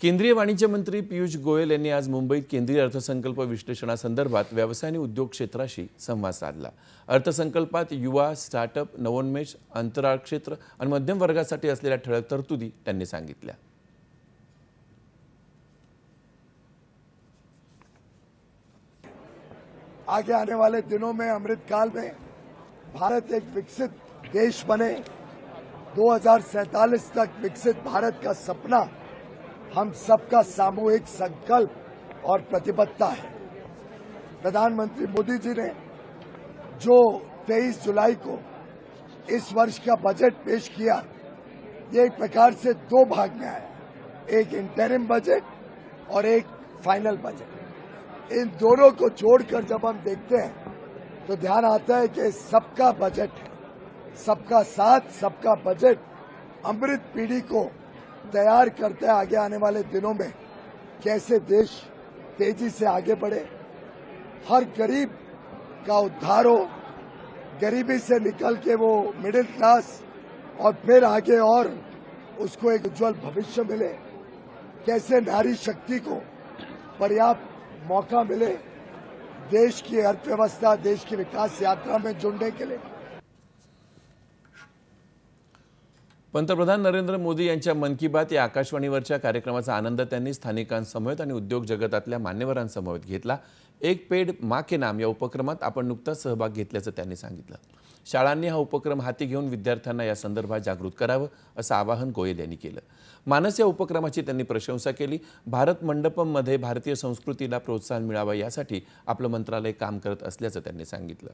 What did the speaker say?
केंद्रीय वाणिज्य मंत्री पियुष गोयल यांनी आज मुंबईत केंद्रीय अर्थसंकल्प विश्लेषणासंदर्भात व्यवसाय आणि उद्योग क्षेत्राशी संवाद साधला. अर्थसंकल्पात युवा स्टार्टअप नवोन्मेष अंतराळ क्षेत्र आणि मध्यम वर्गासाठी असलेल्या ठळक तरतुदी त्यांनी सांगितल्या. आगे आने वाले दिनों में अमृतकाल में भारत एक विकसित देश बने। 2047 तक विकसित भारत का सपना हम सबका सामूहिक संकल्प और प्रतिबद्धता है। प्रधानमंत्री मोदी जी ने जो 23 जुलाई को इस वर्ष का बजट पेश किया, ये एक प्रकार से दो भाग में आया। एक इंटरिम बजट और एक फाइनल बजट इन दोनों को जोड़कर जब हम देखते हैं तो ध्यान आता है कि सबका बजट है। सबका साथ, सबका बजट अमृत पीढ़ी को तैयार करते हैं आगे आने वाले दिनों में, कैसे देश तेज़ी से आगे बढ़े। हर गरीब का उद्धार हो, गरीबी से निकल के वो मिडिल क्लास और फिर आगे और उसको एक उज्जवल भविष्य मिले। कैसे नारी शक्ति को पर्याप्त मौका मिले देश की अर्थव्यवस्था, देश की विकास यात्रा में जुड़ने के लिए। पंतप्रधान नरेंद्र मोदी यांच्या मन की बात या आकाशवाणीवरच्या कार्यक्रमाचा आनंद त्यांनी स्थानिकांसमवेत आणि उद्योग जगतातल्या मान्यवरांसमवेत घेतला. एक पेड मा के नाम या उपक्रमात आपण नुकताच सहभाग घेतल्याचं त्यांनी सांगितलं. शाळांनी हा उपक्रम हाती घेऊन विद्यार्थ्यांना या संदर्भात जागृत करावं असं आवाहन गोयल यांनी केलं. मानस या उपक्रमाची त्यांनी प्रशंसा केली. भारत मंडपममध्ये भारतीय संस्कृतीला प्रोत्साहन मिळावं यासाठी आपलं मंत्रालय काम करत असल्याचं त्यांनी सांगितलं.